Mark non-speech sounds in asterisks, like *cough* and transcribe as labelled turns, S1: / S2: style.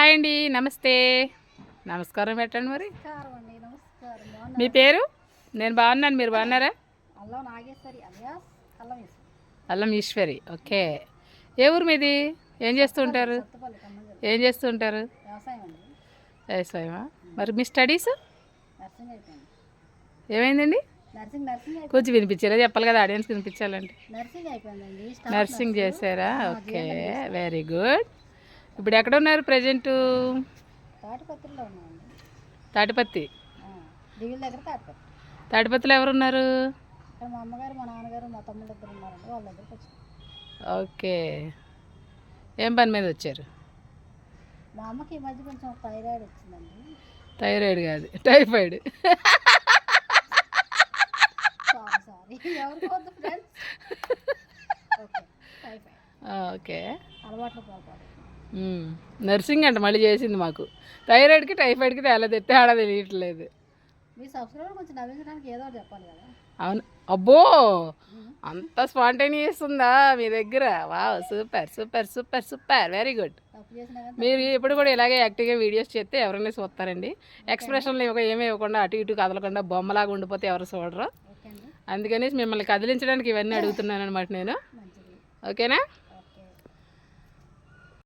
S1: Hi అండి నమస్తే. నమస్కారం పెట్టండి మరి. మీ పేరు? నేను బాగున్నాను మీరు బాగున్నారా?
S2: అల్లం
S1: ఈశ్వరి. ఓకే. ఏ ఊరు మీది? ఏం చేస్తూ ఉంటారు? ఏం చేస్తూ ఉంటారు? వ్యవసాయమా? మరి మీ స్టడీస్? ఏమైందండి? కొంచెం వినిపించారా? చెప్పాలి కదా ఆడియన్స్ వినిపించాలంటే.
S2: నర్సింగ్.
S1: చేశారా? ఓకే. Very good. ఇప్పుడు ఎక్కడ ఉన్నారు ప్రజెంట్
S2: తాటిపత్రిలో
S1: తాటిపత్తి. తాటిపత్తిలో ఎవరున్నారు?
S2: మా అమ్మగారు మా నాన్నగారు మా తమ్ముడు ఇద్దరు ఉన్నారండి. వాళ్ళ దగ్గరికి వచ్చాను
S1: ఓకే. ఏం పని మీద వచ్చారు?
S2: మా అమ్మకి ఈ మధ్య కొంచెం థైరాయిడ్ వచ్చిందండి.
S1: థైరాయిడ్ కాదు. టైఫాయిడ్. *laughs*
S2: ఓకే అలవాట్లు
S1: మ్మ్. నర్సింగ్ అంట మళ్ళీ చేసింది మాకు. థైరాయిడ్కి టైఫాయిడ్కి తేడా తేడా తెలియట్లేదు.
S2: మీ సబ్స్క్రైబర్ కొంచెం నవ్వించడానికి ఏదో ఒకటి చెప్పాలి కదా.
S1: అవును. అబ్బో! అంత స్పాంటేనియస్ ఉందా మీ దగ్గర? Wow super super super super. Very good. మీరు ఇప్పుడు కూడా ఇలాగే యాక్టివ్గా వీడియోస్ చేస్తే ఎవరైనా చూస్తారండి. ఎక్స్ప్రెషన్లు ఇవ్వక ఏమీ ఇవ్వకుండా అటు ఇటు కదలకుండా బొమ్మలాగా ఉండిపోతే ఎవరు చూడరు. అందుకని మిమ్మల్ని కదిలించడానికి ఇవన్నీ అడుగుతున్నాను అనమాట నేను ఓకేనా?